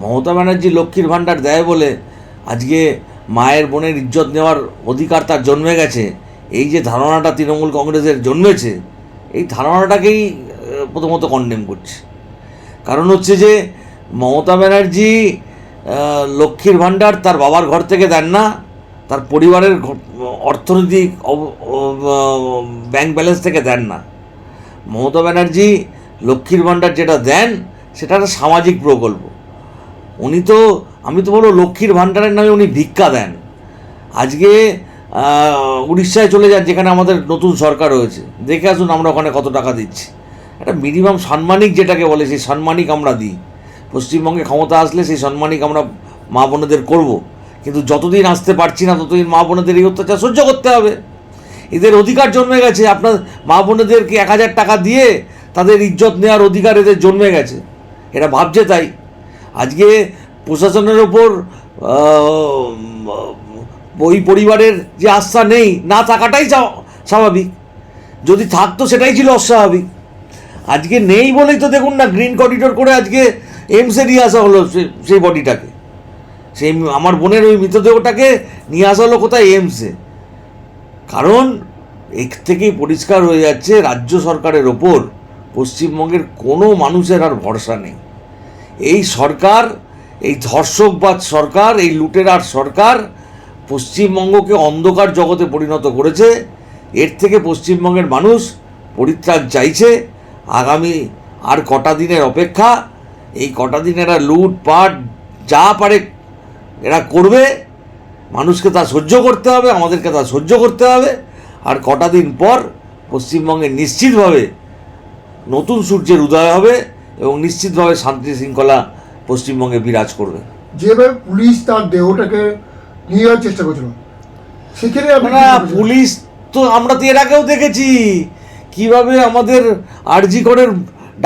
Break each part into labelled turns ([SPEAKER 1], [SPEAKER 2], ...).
[SPEAKER 1] মমতা ব্যানার্জি লক্ষ্মীর ভাণ্ডার দেয় বলে আজকে মায়ের বোনের ইজ্জত নেওয়ার অধিকার তার জন্মে গেছে। এই যে ধারণাটা তৃণমূল কংগ্রেসের জন্মেছে, এই ধারণাটাকেই প্রথমত কন্ডেম করছে। কারণ হচ্ছে যে মমতা ব্যানার্জি লক্ষ্মীর ভাণ্ডার তার বাবার ঘর থেকে দেন না, তার পরিবারের অর্থনৈতিক ব্যাংক ব্যালেন্স থেকে দেন না। মমতা ব্যানার্জি লক্ষ্মীর ভাণ্ডার যেটা দেন, সেটা একটা সামাজিক প্রকল্প। উনি তো, আমি তো বলব লক্ষ্মীর ভাণ্ডারের নামে উনি ভিক্ষা দেন। আজকে উড়িষ্যায় চলে যান, যেখানে আমাদের নতুন সরকার হয়েছে দেখে আসুন আমরা ওখানে কত টাকা দিচ্ছি। একটা মিনিমাম সাম্মানিক যেটাকে বলে, সেই সাম্মানিক আমরা দিই। পশ্চিমবঙ্গে ক্ষমতা আসলে সেই সম্মানিক আমরা মা বোনেদের করব। কিন্তু যতদিন আসতে পারছি না, ততদিন মা বোনেদের এই অত্যাচার সহ্য করতে হবে। এদের অধিকার জন্মে গেছে। আপনার মা বোনেদেরকে এক হাজার টাকা দিয়ে তাদের ইজ্জত নেওয়ার অধিকার এদের জন্মে গেছে। এটা ভাবছে তাই। আজকে প্রশাসনের ওপর ওই পরিবারের যে আস্থা নেই, না থাকাটাই স্বাভাবিক। যদি থাকতো সেটাই ছিল অস্বাভাবিক। আজকে নেই বলেই তো দেখুন না, গ্রিন করিডোর করে আজকে এমসে নিয়ে আসা হলো সেই বডিটাকে সেই আমার বোনের ওই মৃতদেহটাকে নিয়ে আসা হলো কোথায়? এমসে। কারণ এর থেকেই পরিষ্কার হয়ে যাচ্ছে, রাজ্য সরকারের ওপর পশ্চিমবঙ্গের কোনো মানুষের আর ভরসা নেই। এই সরকার, এই ধর্ষকবাদ সরকার, এই লুটেরার সরকার পশ্চিমবঙ্গকে অন্ধকার জগতে পরিণত করেছে। এর থেকে পশ্চিমবঙ্গের মানুষ পরিত্রাণ চাইছে। আগামী আর কটা দিনের অপেক্ষা, এই কটা দিন এরা লুটপাট যা পারে এরা করবে। মানুষকে তা সহ্য করতে হবে, আমাদেরকে তা সহ্য করতে হবে। আর কটা দিন পর পশ্চিমবঙ্গে নিশ্চিতভাবে নতুন সূর্যের উদয় হবে। এবং নিশ্চিতভাবে শান্তি শৃঙ্খলা পশ্চিমবঙ্গে বিরাজ করবে।
[SPEAKER 2] যেভাবে পুলিশ তার দেহটাকে নিয়ে যাওয়ার চেষ্টা করছিল সেখানে
[SPEAKER 1] না পুলিশ তো আমরা তো এর আগেও দেখেছি। কীভাবে আমাদের আরজি করের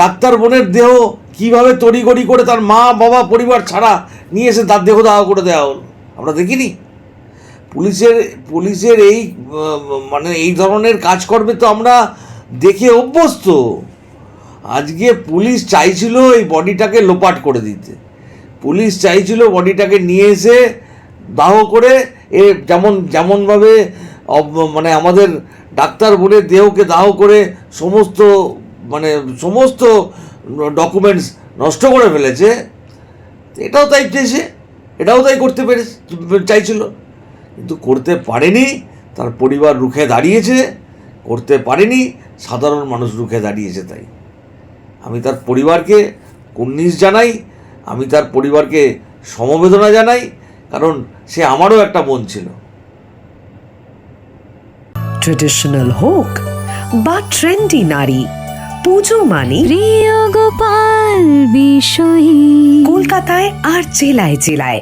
[SPEAKER 1] ডাক্তার বোনের দেহ কীভাবে তড়িগড়ি করে তার মা বাবা পরিবার ছাড়া নিয়ে এসে তার দেহ দাহ করে দেওয়া হলো আমরা দেখিনি। পুলিশের পুলিশের এই মানে এই ধরনের কাজকর্মে তো আমরা দেখে অভ্যস্ত। আজকে পুলিশ চাইছিল এই বডিটাকে লোপাট করে দিতে। পুলিশ চাইছিল বডিটাকে নিয়ে এসে দাহ করে এ যেমন, যেমনভাবে মানে আমাদের ডাক্তার বলে দেহকে দাহ করে সমস্ত মানে সমস্ত ডকুমেন্টস নষ্ট করে ফেলেছে, এটাও তাই চেয়েছে এটাও তাই করতে পেরে চাইছিল। কিন্তু করতে পারেনি, তার পরিবার রুখে দাঁড়িয়েছে, করতে পারেনি, সাধারণ মানুষ রুখে দাঁড়িয়েছে তাই। আমি তার পরিবারকে কুন্নিস জানাই আমি তার পরিবারকে সমবেদনা জানাই কারণ সে আমারও একটা মন ছিল।
[SPEAKER 3] ট্রেডিশনাল হোক বা ট্রেন্ডি নারী পুজো মানে
[SPEAKER 4] প্রিয় গোপাল বিষয়ী।
[SPEAKER 3] কলকাতায় আর জেলায় জেলায়।